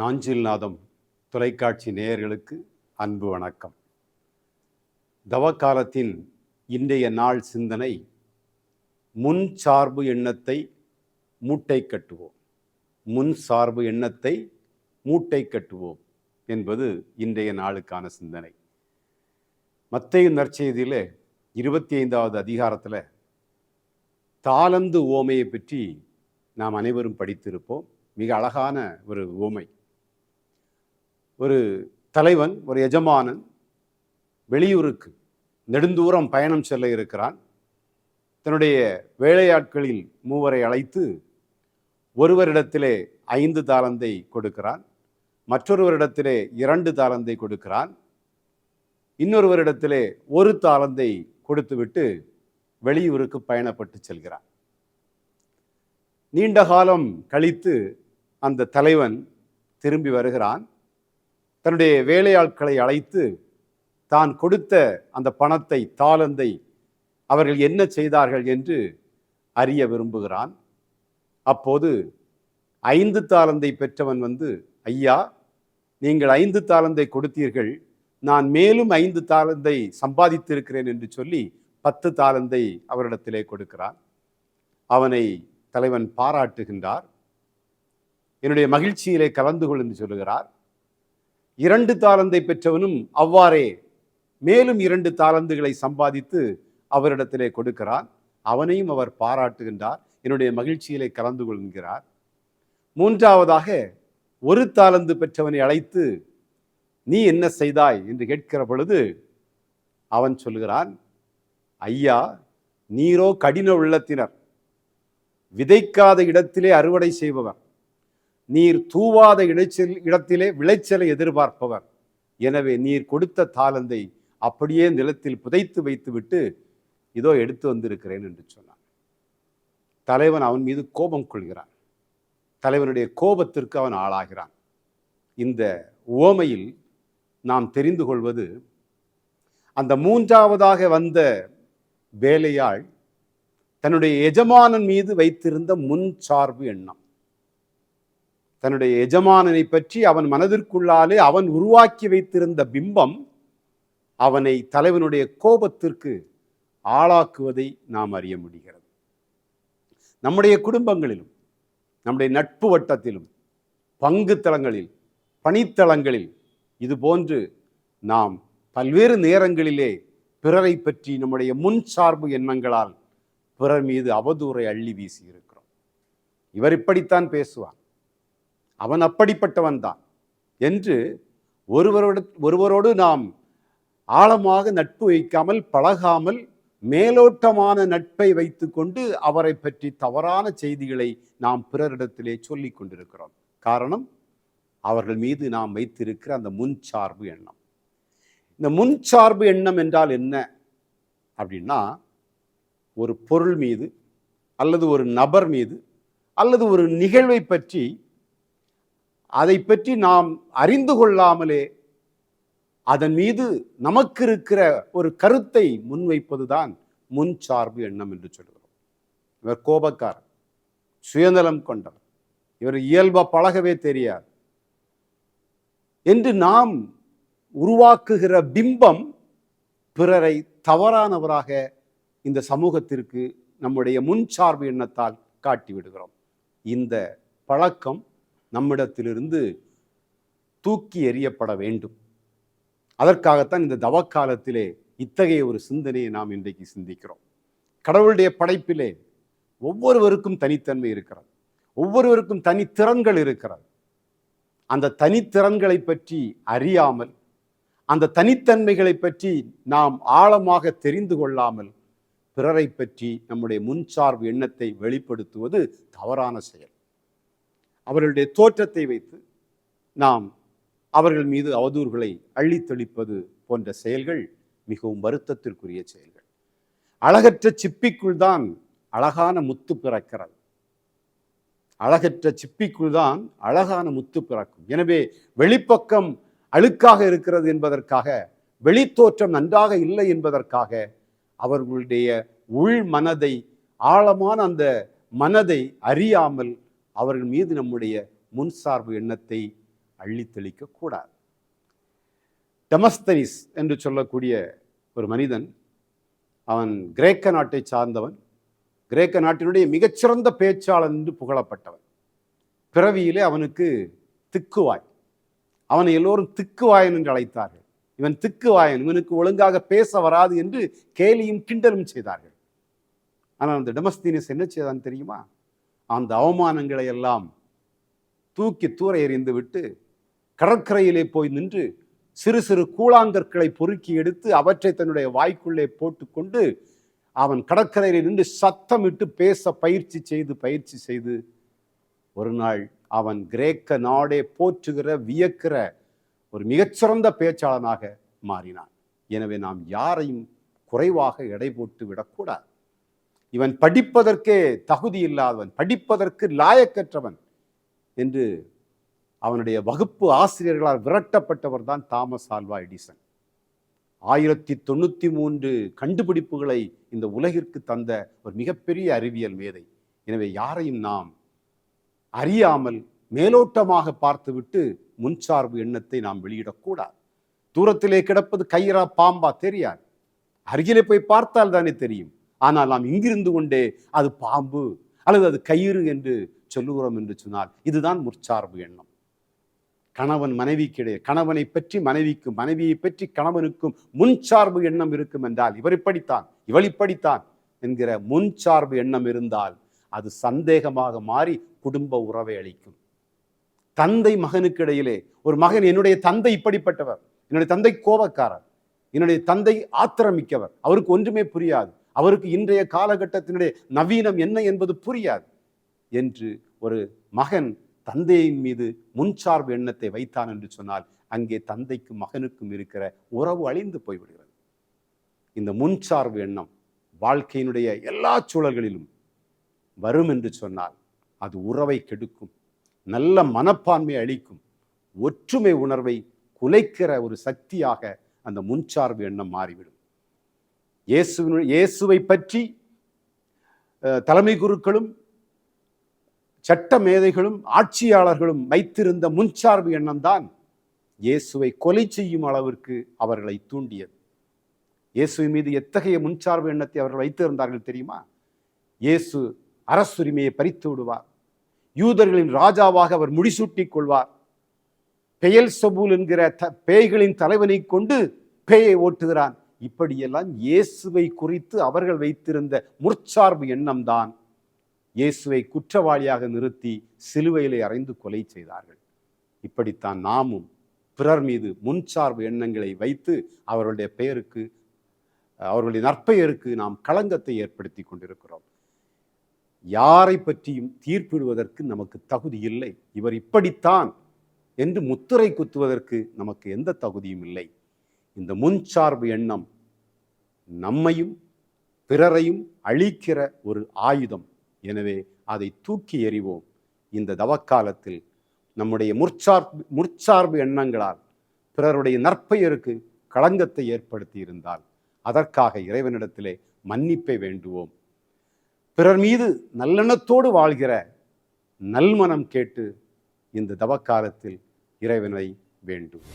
நாஞ்சில்நாதம் தொலைக்காட்சி நேயர்களுக்கு அன்பு வணக்கம். தவக்காலத்தின் இன்றைய நாள் சிந்தனை முன் சார்பு எண்ணத்தை மூட்டை கட்டுவோம். முன் சார்பு எண்ணத்தை மூட்டை கட்டுவோம் என்பது இன்றைய நாளுக்கான சிந்தனை. மத்திய நற்செய்தியில் இருபத்தி ஐந்தாவது அதிகாரத்தில் தாளந்து ஓமையை பற்றி நாம் அனைவரும் படித்திருப்போம். மிக அழகான ஒரு ஓமை. ஒரு தலைவன் ஒரு எஜமானன் வெளியூருக்கு நெடுந்தூரம் பயணம் செல்ல இருக்கிறான். தன்னுடைய வேலையாட்களில் மூவரை அழைத்து ஒருவரிடத்திலே ஐந்து தாளந்தை கொடுக்கிறான். மற்றொருவரிடத்திலே இரண்டு தாளந்தை கொடுக்கிறான். இன்னொருவரிடத்திலே ஒரு தாளந்தை கொடுத்துவிட்டு வெளியூருக்கு பயணப்பட்டு செல்கிறான். நீண்ட காலம் கழித்து அந்த தலைவன் திரும்பி வருகிறான். தன்னுடைய வேலையாட்களை அழைத்து தான் கொடுத்த அந்த பணத்தை தாளந்தை அவர்கள் என்ன செய்தார்கள் என்று அறிய விரும்புகிறான். அப்போது ஐந்து தாளந்தை பெற்றவன் வந்து ஐயா நீங்கள் ஐந்து தாளந்தை கொடுத்தீர்கள். நான் மேலும் ஐந்து தாளந்தை சம்பாதித்திருக்கிறேன் என்று சொல்லி பத்து தாளந்தை அவரிடத்திலே கொடுக்கிறான். அவனை தலைவன் பாராட்டுகின்றார். என்னுடைய மகிழ்ச்சியிலே கலந்து கொள் என்று சொல்லுகிறார். இரண்டு தாளந்தை பெற்றவனும் அவ்வாறே மேலும் இரண்டு தாளந்துகளை சம்பாதித்து அவரிடத்திலே கொடுக்கிறான் அவனையும் அவர் பாராட்டுகின்றார். என்னுடைய மகிழ்ச்சியிலே கலந்து கொள்கிறார். மூன்றாவதாக ஒரு தாளந்து பெற்றவனை அழைத்து நீ என்ன செய்தாய்? என்று கேட்கிற பொழுது அவன் சொல்கிறான் ஐயா நீரோ கடின உள்ளத்தினர். விதைக்காத இடத்திலே அறுவடை செய்பவர். நீர் தூவாத இடைச்சல் இடத்திலே விளைச்சலை எதிர்பார்ப்பவர். எனவே நீர் கொடுத்த தாளந்தை அப்படியே நிலத்தில் புதைத்து வைத்துவிட்டு இதோ எடுத்து வந்திருக்கிறேன் என்று சொன்னான் தலைவன் அவன் மீது கோபம் கொள்கிறான். தலைவனுடைய கோபத்திற்கு அவன் ஆளாகிறான். இந்த ஓமையில் நாம் தெரிந்து கொள்வது அந்த மூன்றாவதாக வந்த வேலையாள் தன்னுடைய எஜமானன் மீது வைத்திருந்த முன் சார்பு எண்ணம். தன்னுடைய எஜமானனை பற்றி அவன் மனதிற்குள்ளாலே அவன் உருவாக்கி வைத்திருந்த பிம்பம் அவனை தலைவனுடைய கோபத்திற்கு ஆளாக்குவதை நாம் அறிய முடிகிறது. நம்முடைய குடும்பங்களிலும் நம்முடைய நட்பு வட்டத்திலும் பங்கு தளங்களில் பணித்தளங்களில் இது போன்று நாம் பல்வேறு நேரங்களிலே பிறரை பற்றி நம்முடைய முன் சார்பு எண்ணங்களால் பிறர் மீது அவதூறை அள்ளி வீசி இருக்கிறோம் இவர் இப்படித்தான் பேசுவார். அவன் அப்படிப்பட்டவன் தான் என்று ஒருவரோடு ஒருவரோடு நாம் ஆழமாக நட்பு வைக்காமல் பழகாமல் மேலோட்டமான நட்பை வைத்துக்கொண்டு அவரை பற்றி தவறான செய்திகளை நாம் பிறரிடத்திலே சொல்லி கொண்டிருக்கிறோம். காரணம் அவர்கள் மீது நாம் வைத்திருக்கிற அந்த முன்சார்பு எண்ணம். இந்த முன்சார்பு எண்ணம் என்றால் என்ன அப்படின்னா ஒரு பொருள் மீது அல்லது ஒரு நபர் மீது அல்லது ஒரு நிகழ்வை பற்றி அதை பற்றி நாம் அறிந்து கொள்ளாமலே அதன் மீது நமக்கு இருக்கிற ஒரு கருத்தை முன்வைப்பதுதான் முன் சார்பு எண்ணம் என்று சொல்கிறோம் இவர் கோபக்காரர் சுயநலம் கொண்டவர். இவர் இயல்பா பழகவே தெரியாது. என்று நாம் உருவாக்குகிற பிம்பம் பிறரை தவறானவராக இந்த சமூகத்திற்கு நம்முடைய முன்சார்பு எண்ணத்தால் காட்டி விடுகிறோம் இந்த பழக்கம் நம்மிடத்திலிருந்து தூக்கி எறியப்பட வேண்டும். அதற்காகத்தான் இந்த தவக்காலத்திலே இத்தகைய ஒரு சிந்தனையை நாம் இன்றைக்கு சிந்திக்கிறோம். கடவுளுடைய படைப்பிலே ஒவ்வொருவருக்கும் தனித்தன்மை இருக்கிறது. ஒவ்வொருவருக்கும் தனித்திறன்கள் இருக்கிறது. அந்த தனித்திறன்களை பற்றி அறியாமல் அந்த தனித்தன்மைகளை பற்றி நாம் ஆழமாக தெரிந்து கொள்ளாமல் பிறரை பற்றி நம்முடைய முன்சார்பு எண்ணத்தை வெளிப்படுத்துவது தவறான செயல். அவர்களுடைய தோற்றத்தை வைத்து நாம் அவர்கள் மீது அவதூறுகளை அள்ளித் தெளிப்பது போன்ற செயல்கள் மிகவும் வருத்தத்திற்குரிய செயல்கள். அழகற்ற சிப்பிக்குள் தான் அழகான முத்து பிறக்கிறது. அழகற்ற சிப்பிக்குள் தான் அழகான முத்து பிறக்கும். எனவே வெளிப்பக்கம் அழுக்காக இருக்கிறது என்பதற்காக வெளித்தோற்றம் நன்றாக இல்லை என்பதற்காக அவர்களுடைய உள் மனதை ஆழமான அந்த மனதை அறியாமல் அவர்கள் மீது நம்முடைய முன்சார்பு எண்ணத்தை அள்ளித்தெளிக்க கூடாது. டெமஸ்தனிஸ் என்று சொல்லக்கூடிய ஒரு மனிதன் அவன் கிரேக்க நாட்டை சார்ந்தவன் கிரேக்க நாட்டினுடைய மிகச்சிறந்த பேச்சாளன் என்று புகழப்பட்டவன். பிறவியிலே அவனுக்கு திக்குவாய். அவனை எல்லோரும் திக்குவாயன் என்று அழைத்தார்கள். இவன் திக்குவாயன் இவனுக்கு ஒழுங்காக பேச வராது என்று கேலியும் கிண்டலும் செய்தார்கள். ஆனால் அந்த டெமஸ்தீனிஸ் என்ன செய்தான் தெரியுமா? அந்த அவமானங்களை எல்லாம் தூக்கி தூர எறிந்து விட்டு கடற்கரையிலே போய் நின்று சிறு சிறு கூழாங்கற்களை பொறுக்கி எடுத்து அவற்றை தன்னுடைய வாய்க்குள்ளே போட்டுக்கொண்டு அவன் கடற்கரையில் நின்று சத்தமிட்டு பேச பயிற்சி செய்து பயிற்சி செய்து ஒரு நாள் அவன் கிரேக்க நாடே போற்றுகிற வியக்கிற ஒரு மிகச்சிறந்த பேச்சாளனாக மாறினான். எனவே நாம் யாரையும் குறைவாக எடை போட்டு விடக்கூடாது. இவன் படிப்பதற்கே தகுதி இல்லாதவன் படிப்பதற்கு லாயக்கற்றவன் என்று அவனுடைய வகுப்பு ஆசிரியர்களால் விரட்டப்பட்டவர் தான் தாமஸ் ஆல்வா எடிசன். ஆயிரத்தி தொண்ணூற்றி மூன்று கண்டுபிடிப்புகளை இந்த உலகிற்கு தந்த ஒரு மிகப்பெரிய அறிவியல் மேதை. எனவே யாரையும் நாம் அறியாமல் மேலோட்டமாக பார்த்துவிட்டு முன்சார்பு எண்ணத்தை நாம் வெளியிடக்கூடாது. தூரத்திலே கிடப்பது கயிறா பாம்பா தெரியாது. அருகிலே போய் பார்த்தால் தானே தெரியும். ஆனால் நாம் இங்கிருந்து கொண்டே அது பாம்பு அல்லது அது கயிறு என்று சொல்லுகிறோம் என்று சொன்னால் இதுதான் முற்சார்பு எண்ணம். கணவன் மனைவிக்கிடையே கணவனை பற்றி மனைவிக்கும் மனைவியை பற்றி கணவனுக்கும் முன்சார்பு எண்ணம் இருக்கும் என்றால் இவர் இப்படித்தான் இவள் இப்படித்தான் என்கிற முன்சார்பு எண்ணம் இருந்தால் அது சந்தேகமாக மாறி குடும்ப உறவை அளிக்கும். தந்தை மகனுக்கு இடையிலே ஒரு மகன் என்னுடைய தந்தை இப்படிப்பட்டவர் என்னுடைய தந்தை கோபக்காரர் என்னுடைய தந்தை ஆத்திரமிக்கவர் அவருக்கு ஒன்றுமே புரியாது. அவருக்கு இன்றைய காலகட்டத்தினுடைய நவீனம் என்ன என்பது புரியாது என்று ஒரு மகன் தந்தையின் மீது முன்சார்பு எண்ணத்தை வைத்தான் என்று சொன்னால் அங்கே தந்தைக்கும் மகனுக்கும் இருக்கிற உறவு அழிந்து போய்விடுகிறது. இந்த முன்சார்பு எண்ணம் வாழ்க்கையினுடைய எல்லா சூழல்களிலும் வரும் என்று சொன்னால் அது உறவை கெடுக்கும் நல்ல மனப்பான்மை அளிக்கும் ஒற்றுமை உணர்வை குலைக்கிற ஒரு சக்தியாக அந்த முன்சார்பு எண்ணம் மாறிவிடும். இயேசு இயேசுவை பற்றி தலைமை குருக்களும் சட்ட மேதைகளும் ஆட்சியாளர்களும் வைத்திருந்த முன்சார்பு எண்ணம்தான் இயேசுவை கொலை செய்யும் அளவிற்கு அவர்களை தூண்டியது. இயேசுவின் மீது எத்தகைய முன்சார்பு எண்ணத்தை அவர்கள் வைத்திருந்தார்கள் தெரியுமா? இயேசு அரசுரிமையை பறித்து விடுவார். யூதர்களின் ராஜாவாக அவர் முடிசூட்டிக் கொள்வார். பெயல் சபூல் என்கிற த- பேய்களின் தலைவனை கொண்டு பேயை ஓட்டுகிறான். இப்படியெல்லாம் இயேசுவை குறித்து அவர்கள் வைத்திருந்த முற்சார்பு எண்ணம்தான் இயேசுவை குற்றவாளியாக நிறுத்தி சிலுவையிலே அறைந்து கொலை செய்தார்கள். இப்படித்தான் நாமும் பிறர் மீது முன்சார்பு எண்ணங்களை வைத்து அவர்களுடைய பெயருக்கு அவர்களுடைய நற்பெயருக்கு நாம் களங்கத்தை ஏற்படுத்தி கொண்டிருக்கிறோம். யாரை பற்றியும் தீர்ப்பிடுவதற்கு நமக்கு தகுதி இல்லை. இவர் இப்படித்தான் என்று முத்திரை குத்துவதற்கு நமக்கு எந்த தகுதியும் இல்லை. இந்த முன்சார்பு எண்ணம் நம்மையும் பிறரையும் அழிக்கிற ஒரு ஆயுதம். எனவே அதை தூக்கி எறிவோம். இந்த தவக்காலத்தில் நம்முடைய முற்சார்பு முற்சார்பு எண்ணங்களால் பிறருடைய நற்பெயருக்கு களங்கத்தை ஏற்படுத்தி இருந்தால் அதற்காக இறைவனிடத்திலே மன்னிப்பை வேண்டுவோம். பிறர் மீது நல்லெண்ணத்தோடு வாழ்கிற நல்மனம் கேட்டு இந்த தவக்காலத்தில் இறைவனை வேண்டும்